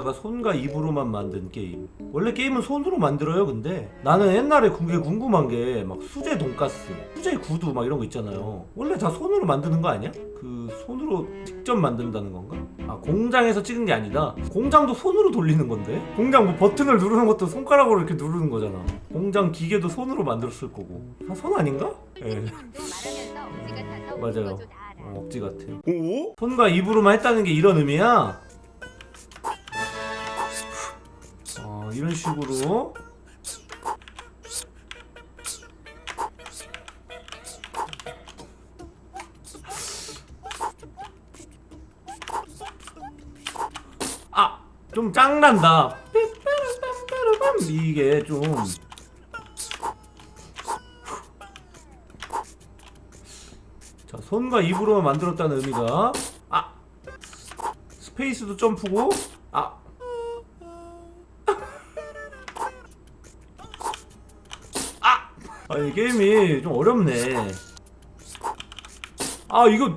제작자가 손과 입으로만 만든 게임. 원래 게임은 손으로 만들어요, 근데. 나는 옛날에 그게 궁금한 게 막 수제 돈가스, 수제 구두 막 이런 거 있잖아요. 원래 다 손으로 만드는 거 아니야? 그 손으로 직접 만든다는 건가? 아, 공장에서 찍은 게 아니다. 공장도 손으로 돌리는 건데. 공장 뭐 버튼을 누르는 것도 손가락으로 이렇게 누르는 거잖아. 공장 기계도 손으로 만들었을 거고. 다 손 아닌가? 예. 같아서 맞아요. 어, 억지 같아. 오? 손과 입으로만 했다는 게 이런 의미야? 이런 식으로. 아! 좀 짱난다. 이게 좀. 자, 손과 입으로만 만들었다는 의미가. 아 스페이스도 점프고. 아 아! 아이 게임이 좀 어렵네 아 이거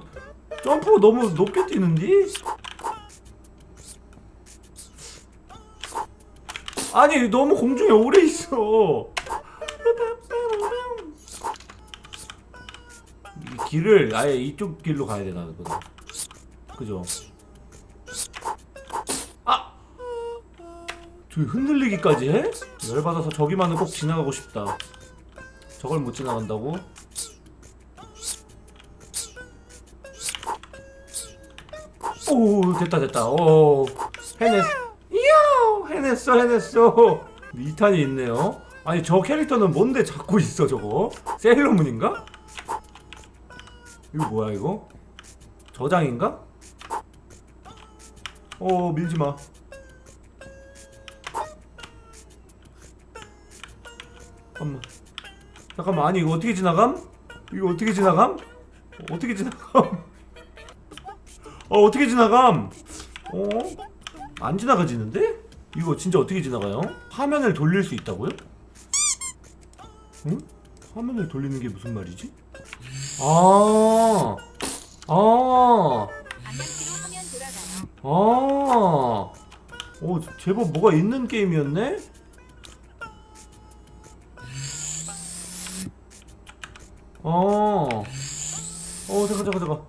점프가 너무 높게 뛰는디? 아니 너무 공중에 오래 있어 이 길을 아예 이쪽 길로 가야 되나 보다. 그죠? 아! 저기 흔들리기까지 해? 열받아서 저기만은 꼭 지나가고 싶다. 저걸 못 지나간다고? 오 됐다 됐다. 오 해냈. 이야 해냈어 해냈어. 2탄이 있네요. 아니 저 캐릭터는 뭔데 잡고 있어 저거? 세일러문인가? 이거 뭐야 이거? 저장인가? 어 밀지 마. 잠깐만. 잠깐만 아니 이거 어떻게 지나감? 이거 어떻게 지나감? 어, 어떻게 지나감? 어 어떻게 지나감? 어? 안 지나가지는데? 이거 진짜 어떻게 지나가요? 화면을 돌릴 수 있다고요? 응? 화면을 돌리는 게 무슨 말이지? 아, 아. 아, 오, 제법 뭐가 있는 게임이었네? 어, 어, 잠깐, 잠깐, 잠깐.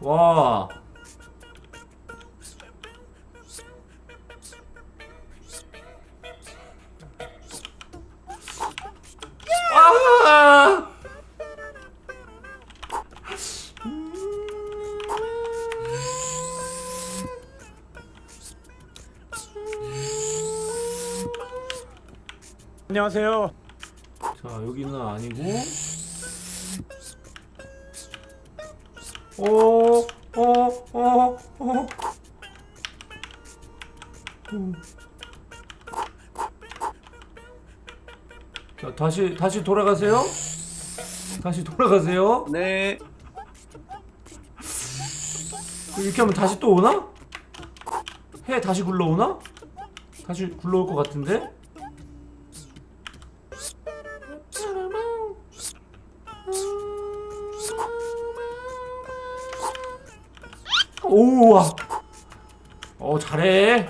와. 안녕하세요. 자 여기는 아니고 어, 어 어어어 어. 음. 자 다시 다시 돌아가세요 다시 돌아가세요 네. 이렇게 하면 다시 또 오나? 해 다시 굴러오나? 다시 굴러올 것 같은데? 오와 어 잘해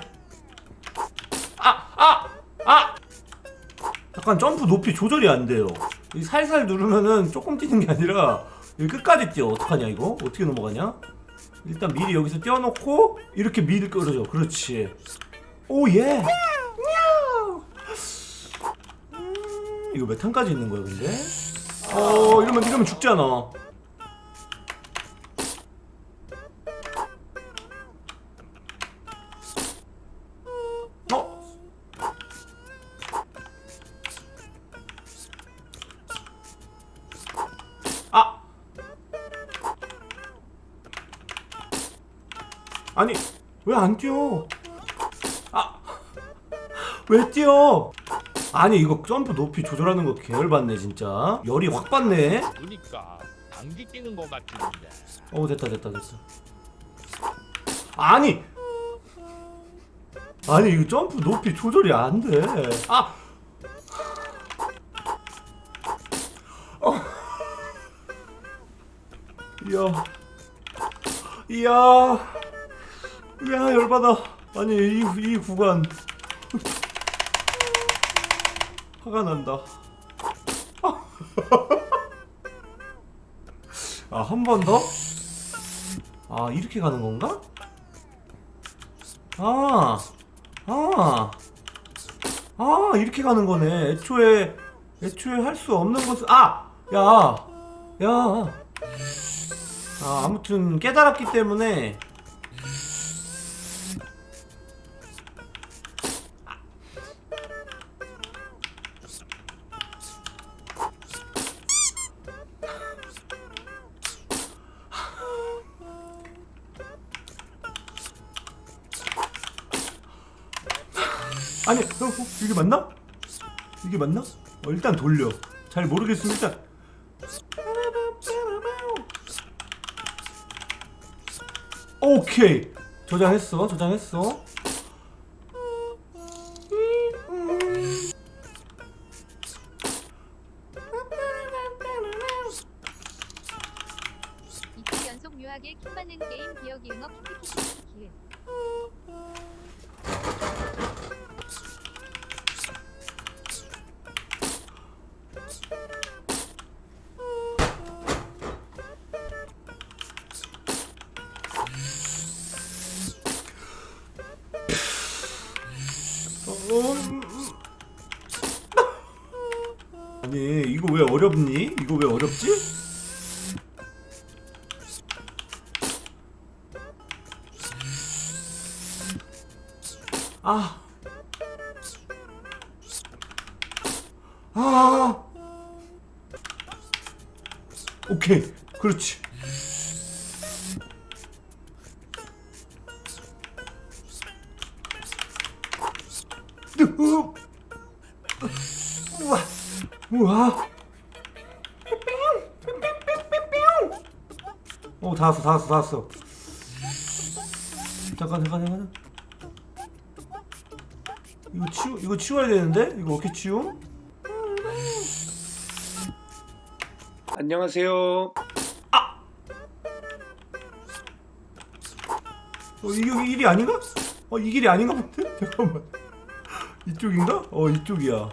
아 아, 아! 약간 점프 높이 조절이 안 돼요 이 살살 누르면은 조금 뛰는 게 아니라 여기 끝까지 뛰어 어떡하냐 이거? 어떻게 넘어가냐? 일단 미리 여기서 띄워놓고 이렇게 미리 끌어줘 그렇지 오 예 음, 이거 몇 탄까지 있는 거야 근데? 어 이러면 이러면 죽잖아 어? 아! 왜 안 뛰어? 아! 왜 뛰어? 아니 이거 점프 높이 조절하는 거 계열받네 진짜 열이 확 받네 보니까 방귀 뀌는 것 같은데. 어 됐다 됐다 됐어 아니 아니 이거 점프 높이 조절이 안돼 아 이야 이야 이 야 열받아 아니 이, 이 구간 화가 난다 아 한 번 더? 아 이렇게 가는 건가? 아, 아, 아 이렇게 가는 거네. 애초에 애초에 할 수 없는 것을 아, 야, 야, 아 아무튼 깨달았기 때문에 아니, 어, 어, 이게 맞나? 이게 맞나? 어, 일단 돌려. 잘 모르겠으면 일단. 오케이. 저장했어. 저장했어. 이거 왜 어렵니? 이거 왜 어렵지? 아. 아. 오케이. 그렇지. 으, 우와. 우와. 다 왔어, 다 왔어, 다 왔어. 잠깐, 잠깐, 잠깐. 이거 치우, 이거 치워야 되는데? 이거 어떻게 치움? 안녕하세요. 아! 어, 아닌가? 어, 이 길이 아닌가 본데? 잠깐만. 이쪽인가? 어, 이쪽이야.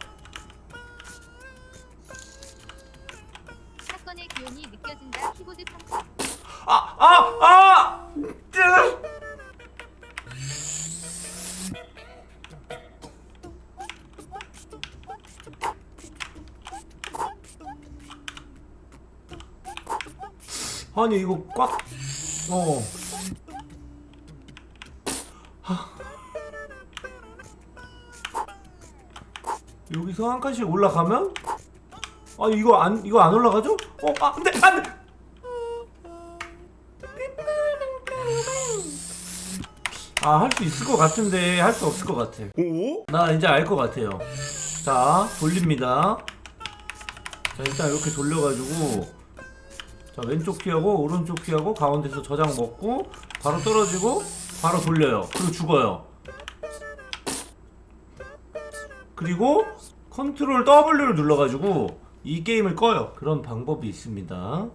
아니 이거 꽉 어. 하. 여기서 한 칸씩 올라가면 아 이거 안 이거 안 올라가죠? 어, 아, 근데 안 돼. 아, 할 수 있을 것 같은데 할 수 없을 것 같아. 오? 나 이제 알 것 같아요. 자, 돌립니다. 자, 일단 이렇게 돌려가지고 자, 왼쪽 피하고 오른쪽 피하고 가운데서 저장 먹고 바로 떨어지고 바로 돌려요. 그리고 죽어요. 그리고 컨트롤 W를 눌러가지고 이 게임을 꺼요. 그런 방법이 있습니다.